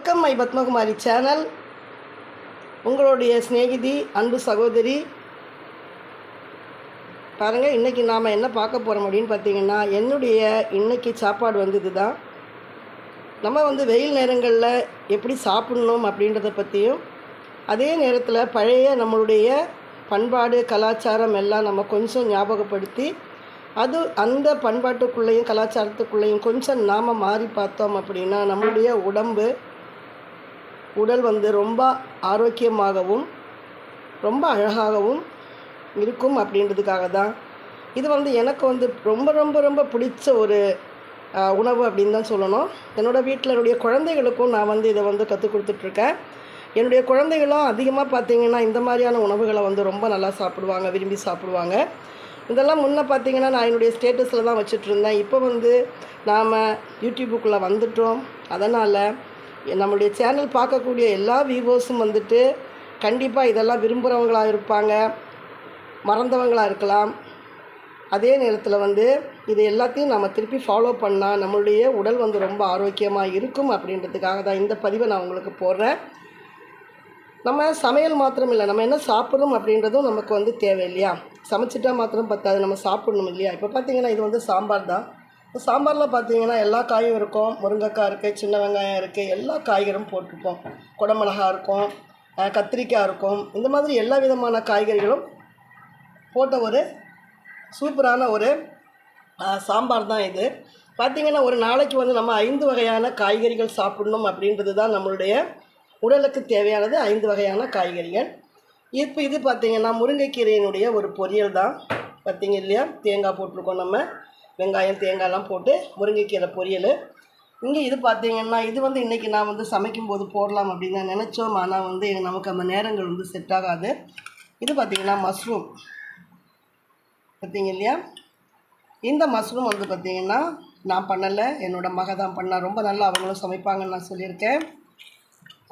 Welcome my Padmakumari channel. உங்களுடைய சிநேகிதி அன்பு சகோதரி. பாருங்கள் இன்றைக்கி நாம் என்ன பார்க்க போகிறோம் அப்படின்னு பார்த்தீங்கன்னா என்னுடைய இன்னைக்கு சாப்பாடு வந்தது தான். நம்ம வந்து வெயில் நேரங்களில் எப்படி சாப்பிடணும் அப்படின்றத பற்றியும் அதே நேரத்தில் பழைய நம்மளுடைய பண்பாடு கலாச்சாரம் எல்லாம் நம்ம கொஞ்சம் ஞாபகப்படுத்தி அது அந்த பண்பாட்டுக்குள்ளேயும் கலாச்சாரத்துக்குள்ளேயும் கொஞ்சம் நாம் மாறி பார்த்தோம் அப்படின்னா நம்மளுடைய உடம்பு உடல் வந்து ரொம்ப ஆரோக்கியமாகவும் ரொம்ப அழகாகவும் இருக்கும் அப்படின்றதுக்காக தான். இது வந்து எனக்கு வந்து ரொம்ப ரொம்ப ரொம்ப பிடிச்ச ஒரு உணவு அப்படின்னு தான் சொல்லணும். என்னோடய வீட்டில் என்னுடைய குழந்தைகளுக்கும் நான் வந்து இதை வந்து கற்றுக் கொடுத்துட்ருக்கேன். என்னுடைய குழந்தைகளும் அதிகமாக பார்த்தீங்கன்னா இந்த மாதிரியான உணவுகளை வந்து ரொம்ப நல்லா சாப்பிடுவாங்க விரும்பி சாப்பிடுவாங்க. இதெல்லாம் முன்னே பார்த்தீங்கன்னா நான் என்னுடைய ஸ்டேட்டஸில் தான் வச்சுட்ருந்தேன். இப்போ வந்து நாம் யூடியூபுக்குள்ளே வந்துட்டோம். அதனால் நம்மளுடைய சேனல் பார்க்கக்கூடிய எல்லா வியூவர்ஸும் வந்துட்டு கண்டிப்பாக இதெல்லாம் விரும்புகிறவங்களாக இருப்பாங்க. மறந்தவங்களாக இருக்கலாம். அதே நேரத்தில் வந்து இது எல்லாத்தையும் நம்ம திருப்பி ஃபாலோ பண்ணால் நம்மளுடைய உடல் வந்து ரொம்ப ஆரோக்கியமாக இருக்கும் அப்படின்றதுக்காக தான் இந்த பதிவை நான் உங்களுக்கு போடுறேன். நம்ம சமையல் மாத்திரம் இல்லை நம்ம என்ன சாப்பிட்றோம் அப்படின்றதும் நமக்கு வந்து தேவை இல்லையா சமைச்சிட்டா மாத்திரம் பத்தாது நம்ம சாப்பிடணும் இல்லையா? இப்போ பார்த்தீங்கன்னா இது வந்து சாம்பார் தான். சாம்பாரில் பார்த்தீங்கன்னா எல்லா காயும் இருக்கும். முருங்கைக்காய் இருக்குது சின்ன வெங்காயம் இருக்குது எல்லா காய்கறியும் போட்டிருப்போம். குடமிளகா இருக்கும் கத்திரிக்காய் இருக்கும். இந்த மாதிரி எல்லா விதமான காய்கறிகளும் போட்ட ஒரு சூப்பரான ஒரு சாம்பார் தான் இது. பார்த்திங்கன்னா ஒரு நாளைக்கு வந்து நம்ம ஐந்து வகையான காய்கறிகள் சாப்பிடணும் அப்படின்றது தான் நம்மளுடைய உடலுக்கு தேவையானது ஐந்து வகையான காய்கறிகள். இப்போ இது பார்த்திங்கன்னா முருங்கைக்கீரையினுடைய ஒரு பொரியல் தான். பார்த்திங்க இல்லையா? தேங்காய் போட்டிருக்கோம் நம்ம. வெங்காயம் தேங்காய்லாம் போட்டு முருங்கைக்கீரை பொரியல். இங்கே இது பார்த்தீங்கன்னா இது வந்து இன்றைக்கி நான் வந்து சமைக்கும்போது போடலாம் அப்படின்னு தான் நினச்சோம். ஆனால் வந்து நமக்கு அந்த நேரங்கள் வந்து செட் ஆகாது. இது பார்த்திங்கன்னா மஷ்ரூம் பார்த்தீங்க இல்லையா? இந்த மஷ்ரூம் வந்து பார்த்திங்கன்னா நான் பண்ணலை. என்னோடய மக தான் பண்ணால் ரொம்ப நல்லா அவங்களும் சமைப்பாங்கன்னு நான் சொல்லியிருக்கேன்.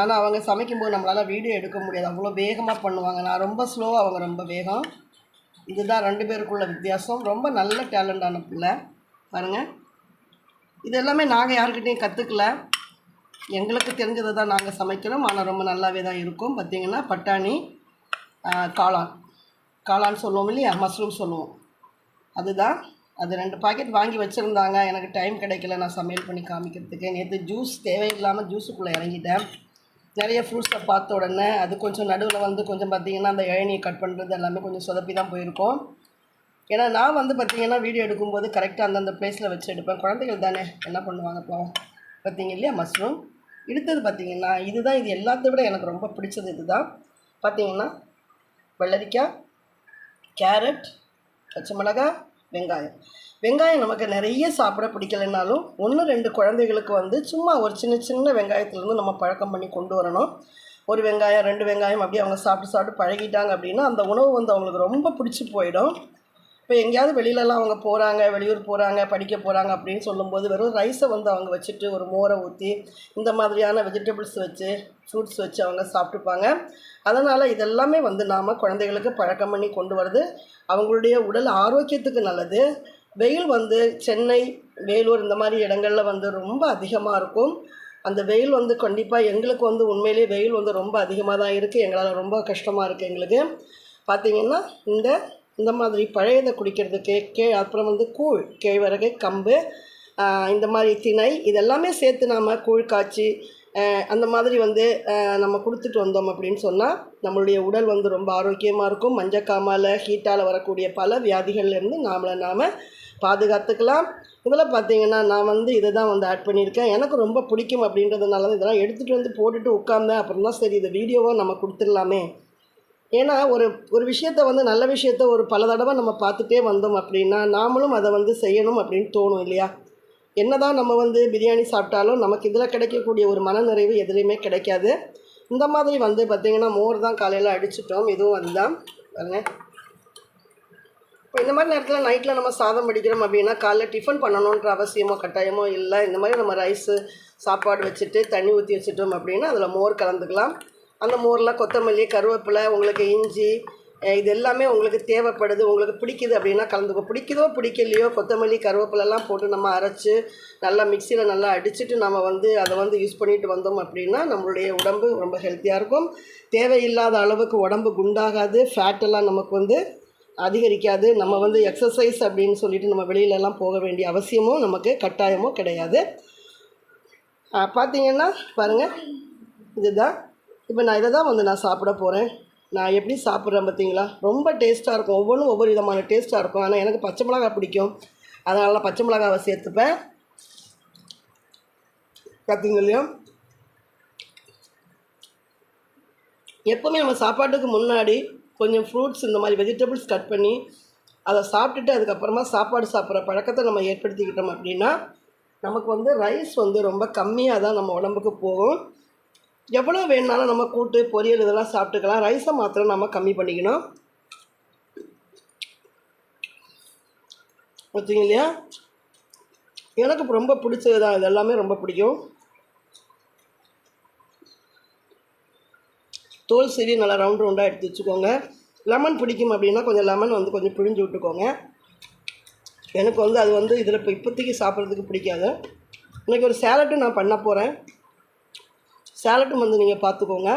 ஆனால் அவங்க சமைக்கும்போது நம்மளால் வீடியோ எடுக்க முடியாது. அவ்வளோ வேகமாக பண்ணுவாங்க. நான் ரொம்ப ஸ்லோவாக அவங்க ரொம்ப வேகம். இதுதான் ரெண்டு பேருக்குள்ள வித்தியாசம். ரொம்ப நல்ல டேலண்டான பிள்ளை. பாருங்கள் இது எல்லாமே நாங்கள் யாருக்கிட்டையும் கற்றுக்கல எங்களுக்கு தெரிஞ்சதை தான் நாங்கள் சமைக்கிறோம் ஆனால் ரொம்ப நல்லாவே தான் இருக்கும். பார்த்திங்கன்னா பட்டாணி காளான். காளான் சொல்லுவோம் இல்லையா? மஷ்ரூம் சொல்லுவோம். அதுதான். அது ரெண்டு பாக்கெட் வாங்கி வச்சுருந்தாங்க. எனக்கு டைம் கிடைக்கல. நான் சமையல் பண்ணி காமிக்கிறதுக்கு. நேற்று ஜூஸ் தேவையில்லாமல் ஜூஸுக்குள்ளே இறங்கிட்டேன். நிறைய ஃப்ரூட்ஸை பார்த்த உடனே அது கொஞ்சம் நடுவில் வந்து கொஞ்சம் பார்த்திங்கன்னா அந்த இழனியை கட் பண்ணுறது எல்லாமே கொஞ்சம் சொதப்பி தான் போயிருக்கோம். ஏன்னா நான் வந்து பார்த்திங்கன்னா வீடியோ எடுக்கும்போது கரெக்டாக அந்தந்த பிளேஸில் வச்சு எடுப்பேன். குழந்தைகள் தானே என்ன பண்ணுவாங்க பாவம். பார்த்தீங்க இல்லையா மஷ்ரூம் எடுத்தது பார்த்திங்கன்னா இதுதான் இது எல்லாத்தை விட எனக்கு ரொம்ப பிடிச்சது இதுதான். பார்த்தீங்கன்னா வெள்ளரிக்காய் கேரட் பச்சை மிளகாய் வெங்காயம். வெங்காயம் நமக்கு நிறைய சாப்பிட பிடிக்கலைனாலும் ஒன்று ரெண்டு குழந்தைகளுக்கு வந்து சும்மா ஒரு சின்ன சின்ன வெங்காயத்துலேருந்து நம்ம பழக்கம் பண்ணி கொண்டு வரணும். ஒரு வெங்காயம் ரெண்டு வெங்காயம் அப்படியே அவங்க சாப்பிட்டு சாப்பிட்டு பழகிட்டாங்க அப்படின்னா அந்த உணவு வந்து அவங்களுக்கு ரொம்ப பிடிச்சி போயிடும். இப்போ எங்கேயாவது வெளியிலலாம் அவங்க போகிறாங்க வெளியூர் போகிறாங்க படிக்க போகிறாங்க அப்படின்னு சொல்லும்போது வெறும் ரைஸை வந்து அவங்க வச்சுட்டு ஒரு மோரை ஊற்றி இந்த மாதிரியான வெஜிடபிள்ஸ் வச்சு ஃப்ரூட்ஸ் வச்சு அவங்க சாப்பிட்டுப்பாங்க. அதனால் இதெல்லாமே வந்து நாம் குழந்தைகளுக்கு பழக்கம் பண்ணி கொண்டு வரது அவங்களுடைய உடல் ஆரோக்கியத்துக்கு நல்லது. வெயில் வந்து சென்னை வேலூர் இந்த மாதிரி இடங்களில் வந்து ரொம்ப அதிகமாக இருக்கும். அந்த வெயில் வந்து கண்டிப்பாக எங்களுக்கு வந்து உண்மையிலேயே வெயில் வந்து ரொம்ப அதிகமாக தான் இருக்குது எங்களால் ரொம்ப கஷ்டமாக இருக்குது எங்களுக்கு. பார்த்திங்கன்னா இந்த இந்த மாதிரி பழையதை குடிக்கிறதுக்கு கே அப்புறம் வந்து கூழ் கேழ்வரகு கம்பு இந்த மாதிரி திணை இதெல்லாமே சேர்த்து நாம் கூழ் காய்ச்சி அந்த மாதிரி வந்து நம்ம கொடுத்துட்டு வந்தோம் அப்படின்னு சொன்னால் நம்மளுடைய உடல் வந்து ரொம்ப ஆரோக்கியமாக இருக்கும். மஞ்சக்காமால் ஹீட்டால் வரக்கூடிய பல வியாதிகள்லேருந்து நாமளை நாம் பாதுகாத்துக்கலாம். இதில் பார்த்தீங்கன்னா நான் வந்து இதை தான் வந்து ஆட் பண்ணியிருக்கேன். எனக்கு ரொம்ப பிடிக்கும் அப்படின்றதுனால தான் இதெல்லாம் எடுத்துகிட்டு வந்து போட்டுட்டு உட்காந்தேன். அப்புறம் தான் சரி இந்த வீடியோவை நம்ம கொடுத்துடலாமே. ஏன்னா ஒரு ஒரு விஷயத்த வந்து நல்ல விஷயத்த ஒரு பல தடவை நம்ம பார்த்துட்டே வந்தோம் அப்படின்னா நாமளும் அதை வந்து செய்யணும் அப்படின்னு தோணும் இல்லையா? என்னதான் நம்ம வந்து பிரியாணி சாப்பிட்டாலும் நமக்கு இதில் கிடைக்கக்கூடிய ஒரு மனநிறைவு எதுலேயுமே கிடைக்காது. இந்த மாதிரி வந்து பார்த்திங்கன்னா மோர் தான் காலையில் அடிச்சிட்டோம். இதுவும் அதுதான். பாருங்க. இப்போ இந்த மாதிரி நேரத்தில் நைட்டில் நம்ம சாதம் படிக்கிறோம் அப்படின்னா காலைல டிஃபன் பண்ணணுன்ற அவசியமோ கட்டாயமோ இல்லை. இந்த மாதிரி நம்ம ரைஸு சாப்பாடு வச்சுட்டு தண்ணி ஊற்றி வச்சுட்டோம் அப்படின்னா அதில் மோர் கலந்துக்கலாம். அந்த மோரில் கொத்தமல்லி கருவேப்பிலை உங்களுக்கு இஞ்சி இது எல்லாமே உங்களுக்கு தேவைப்படுது. உங்களுக்கு பிடிக்குது அப்படின்னா கலந்துக்கோ. பிடிக்குதோ பிடிக்கலையோ கொத்தமல்லி கருவேப்பிலெல்லாம் போட்டு நம்ம அரைச்சி நல்லா மிக்சியில் நல்லா அடிச்சுட்டு நம்ம வந்து அதை வந்து யூஸ் பண்ணிட்டு வந்தோம் அப்படின்னா நம்மளுடைய உடம்பு ரொம்ப ஹெல்த்தியாக இருக்கும். தேவையில்லாத அளவுக்கு உடம்பு குண்டாகாது. ஃபேட்டெல்லாம் நமக்கு வந்து அதிகரிக்காது. நம்ம வந்து எக்ஸசைஸ் அப்படின்னு சொல்லிட்டு நம்ம வெளியிலலாம் போக வேண்டிய அவசியமும் நமக்கு கட்டாயமும் கிடையாது. பார்த்தீங்கன்னா பாருங்கள் இதுதான். இப்போ நான் இதை தான் வந்து நான் சாப்பிட போகிறேன் நான் எப்படி சாப்பிட்றேன் பார்த்தீங்களா? ரொம்ப டேஸ்ட்டாக இருக்கும். ஒவ்வொன்றும் ஒவ்வொரு விதமான டேஸ்ட்டாக இருக்கும். ஆனால் எனக்கு பச்சை மிளகா பிடிக்கும். அதனால நான் பச்சை மிளகாவை சேர்த்துப்பேன். பார்த்தீங்க இல்லையா? எப்போவுமே நம்ம சாப்பாட்டுக்கு முன்னாடி கொஞ்சம் ஃப்ரூட்ஸ் இந்த மாதிரி வெஜிடபிள்ஸ் கட் பண்ணி அதை சாப்பிட்டுட்டு அதுக்கப்புறமா சாப்பாடு சாப்பிட்ற பழக்கத்தை நம்ம ஏற்படுத்திக்கிட்டோம் அப்படின்னா நமக்கு வந்து ரைஸ் வந்து ரொம்ப கம்மியாக தான் நம்ம உடம்புக்கு போகும். எவ்வளோ வேணுனாலும் நம்ம கூட்டு பொரியல் இதெல்லாம் சாப்பிட்டுக்கலாம். ரைஸை மாத்திரம் நம்ம கம்மி பண்ணிக்கணும். பார்த்தீங்க இல்லையா எனக்கு ரொம்ப பிடிச்சது தான் இது எல்லாமே ரொம்ப பிடிக்கும். தோல் சீவி நல்லா ரவுண்ட் ரவுண்டாக எடுத்து வச்சுக்கோங்க. லெமன் பிடிக்கும் அப்படின்னா கொஞ்சம் லெமன் வந்து கொஞ்சம் பிழிஞ்சு விட்டுக்கோங்க. எனக்கு வந்து அது வந்து இதில் இப்போ இப்போதைக்கு சாப்பிட்றதுக்கு பிடிக்காது. இன்றைக்கி ஒரு சேலட்டும் நான் பண்ண போகிறேன் சேலட்டும் வந்து நீங்கள் பார்த்துக்கோங்க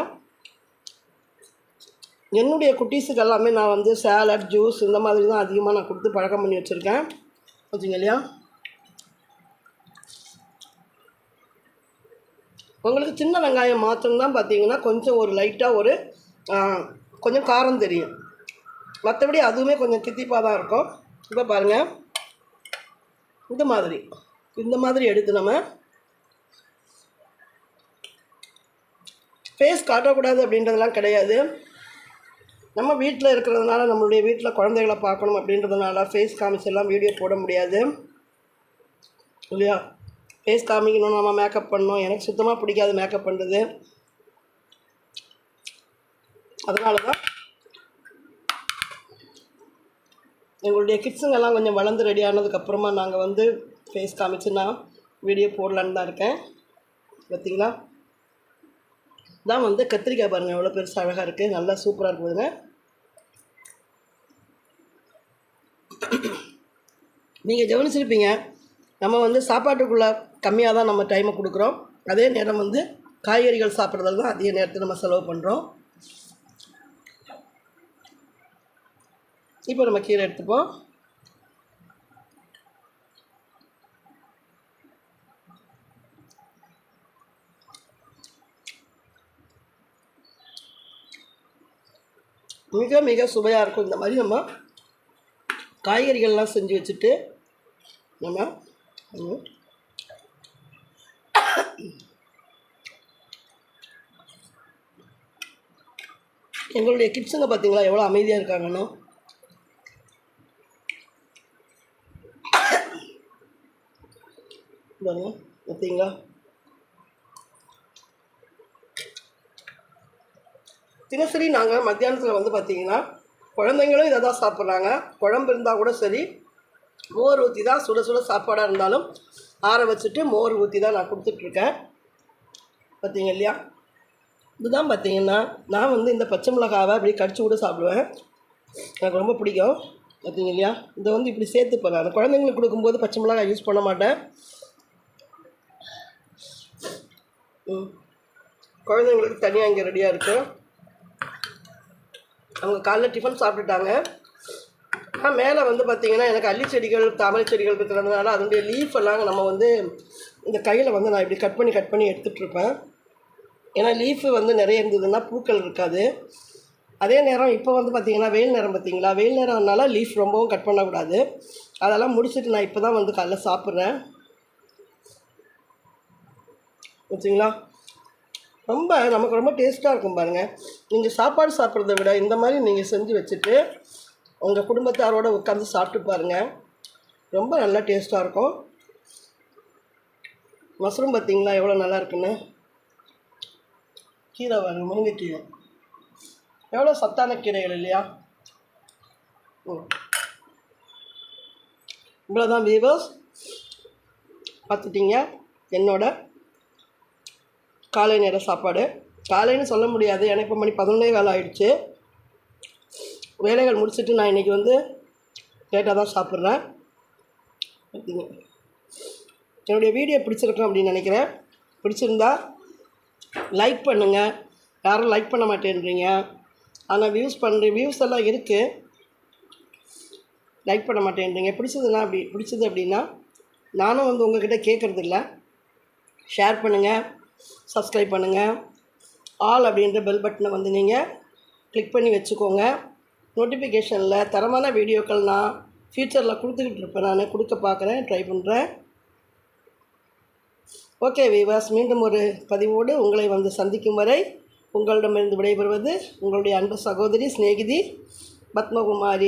என்னுடைய குட்டீஸுக்கு எல்லாமே நான் வந்து சேலட் ஜூஸ் இந்த மாதிரி தான் அதிகமாக நான் கொடுத்து பழக்கம் பண்ணி வச்சுருக்கேன். வச்சுங்க இல்லையா? உங்களுக்கு சின்ன வெங்காயம் மாத்திரம்தான் பார்த்தீங்கன்னா கொஞ்சம் ஒரு லைட்டாக ஒரு கொஞ்சம் காரம் தெரியும். மற்றபடி அதுவுமே கொஞ்சம் தித்திப்பாக தான் இருக்கும். இப்போ பாருங்கள் இந்த மாதிரி. இந்த மாதிரி எடுத்து நம்ம ஃபேஸ் காட்டக்கூடாது அப்படின்றதெல்லாம் கிடையாது. நம்ம வீட்டில் இருக்கிறதுனால நம்மளுடைய வீட்டில் குழந்தைகளை பார்க்கணும் அப்படின்றதுனால ஃபேஸ் காமிச்செல்லாம் வீடியோ போட முடியாது. இல்லையா? ஃபேஸ் காமிக்கணும் நம்ம மேக்கப் பண்ணணும். எனக்கு சுத்தமாக பிடிக்காது மேக்கப் பண்ணுறது அதனால தான் எங்களுடைய கிட்ஸுங்கெல்லாம் கொஞ்சம் வளர்ந்து ரெடி ஆனதுக்கப்புறமா நாங்கள் வந்து ஃபேஸ் காமிச்சு நான் வீடியோ போடலான்னு தான் இருக்கேன். பார்த்தீங்களா தான் வந்து கத்திரிக்காய் பாருங்கள் எவ்வளோ பெருசாக அழகாக இருக்குது நல்லா சூப்பராக இருக்குதுங்க நீங்கள் கவனிச்சிருப்பீங்க நம்ம வந்து சாப்பாட்டுக்குள்ளே கம்மியாக தான் நம்ம டைமை கொடுக்குறோம். அதே நேரம் வந்து காய்கறிகள் சாப்பிட்றதால தான் அதிக நேரத்தை நம்ம செலவு பண்ணுறோம் இப்போ நம்ம கீரை எடுத்துப்போம். மிக மிக சுவையாக இருக்கும். இந்த மாதிரி நம்ம காய்கறிகள்லாம் செஞ்சு வச்சுட்டு நம்ம எங்களுடைய கிட்ஸுங்க பார்த்தீங்களா எவ்வளோ அமைதியாக இருக்காங்கன்னு. பாருங்க பார்த்தீங்களா தினசரி நாங்கள் மத்தியானத்தில் வந்து பார்த்தீங்கன்னா குழந்தைங்களும் இதை தான் சாப்பிட்றாங்க. குழம்பு இருந்தால் கூட சரி மோர் ஊற்றி தான் சுட சுட சாப்பாடாக இருந்தாலும் ஆற வச்சுட்டு மோர் ஊற்றி தான் நான் கொடுத்துட்ருக்கேன். பார்த்தீங்க இல்லையா? இதுதான் பார்த்தீங்கன்னா நான் வந்து இந்த பச்சை மிளகாவை அப்படி கடிச்சு கூட சாப்பிடுவேன். எனக்கு ரொம்ப பிடிக்கும். பார்த்தீங்க இல்லையா? இதை வந்து இப்படி சேர்த்துப்பேன் நான். குழந்தைங்களுக்கு கொடுக்கும்போது பச்சை மிளகாய் யூஸ் பண்ண மாட்டேன். ம். குழந்தைங்களுக்கு தனியாக இங்கே ரெடியாக இருக்குது அவங்க காலைல டிஃபன் சாப்பிட்டுட்டாங்க. ஆனால் மேலே வந்து பார்த்திங்கன்னா எனக்கு அள்ளி செடிகள் தாமரை செடிகள் இருக்கிறதுனால அதனுடைய லீஃப் எல்லாம் நம்ம வந்து இந்த கையில் வந்து நான் இப்படி கட் பண்ணி கட் பண்ணி எடுத்துகிட்டு இருப்பேன். ஏன்னா லீஃபு வந்து நிறைய இருந்ததுன்னா பூக்கள் இருக்காது. அதே நேரம் இப்போ வந்து பார்த்திங்கன்னா வெயில் நேரம் பார்த்தீங்களா வெயில் நேரம்னால லீஃப் ரொம்பவும் கட் பண்ணக்கூடாது. அதெல்லாம் முடிச்சுட்டு நான் இப்போ தான் வந்து காலைல சாப்பிட்றேன். ஓகேங்களா ரொம்ப நமக்கு ரொம்ப டேஸ்ட்டாக இருக்கும் பாருங்கள் நீங்கள் சாப்பாடு சாப்பிட்றத விட இந்த மாதிரி நீங்கள் செஞ்சு வச்சுட்டு உங்கள் குடும்பத்தாரோட உட்காந்து சாப்பிட்டு பாருங்கள் ரொம்ப நல்லா டேஸ்ட்டாக இருக்கும். மஷ்ரூம் பார்த்தீங்களா எவ்வளோ நல்லா இருக்குன்னு? கீரை வாங்க முருங்கைக்கீரை. எவ்வளோ சத்தான கீரைகள் இல்லையா? ம் இவ்வளோதான் வீவர்ஸ் பார்த்துட்டீங்க. என்னோட காலை நேர சாப்பாடு. காலைன்னு சொல்ல முடியாது. எனக்கு இப்போ மணி பதினொன்றே காலம் ஆயிடுச்சு. வேலைகள் முடிச்சுட்டு நான் இன்றைக்கி வந்து லேட்டாக தான் சாப்பிட்றேன். என்னுடைய வீடியோ பிடிச்சிருக்கேன் அப்படின்னு நினைக்கிறேன். பிடிச்சிருந்தா லைக் பண்ணுங்கள் யாரும் லைக் பண்ண மாட்டேன்றீங்க. ஆனால் வியூஸ் பண்ணுற வியூஸ் எல்லாம் இருக்குது லைக் பண்ண மாட்டேன்றீங்க. பிடிச்சதுன்னா அப்படி பிடிச்சது அப்படின்னா நானும் வந்து உங்கள்கிட்ட கேட்குறதில்ல ஷேர் பண்ணுங்கள் சப்ஸ்கிரைப் பண்ணுங்கள் ஆல் அப்படின்ற பெல் பட்டனை வந்து நீங்கள் கிளிக் பண்ணி வச்சுக்கோங்க. நோட்டிஃபிகேஷனில் தரமான வீடியோக்கள் நான் ஃப்யூச்சரில் கொடுத்துக்கிட்டு இருப்பேன். நான் கொடுக்க பார்க்குறேன் ட்ரை பண்ணுறேன் ஓகே வீவாஸ் மீண்டும் ஒரு பதிவோடு உங்களை வந்து சந்திக்கும் வரை உங்களிடமிருந்து விடைபெறுவது உங்களுடைய அன்பு சகோதரி சிநேகிதி பத்மகுமாரி.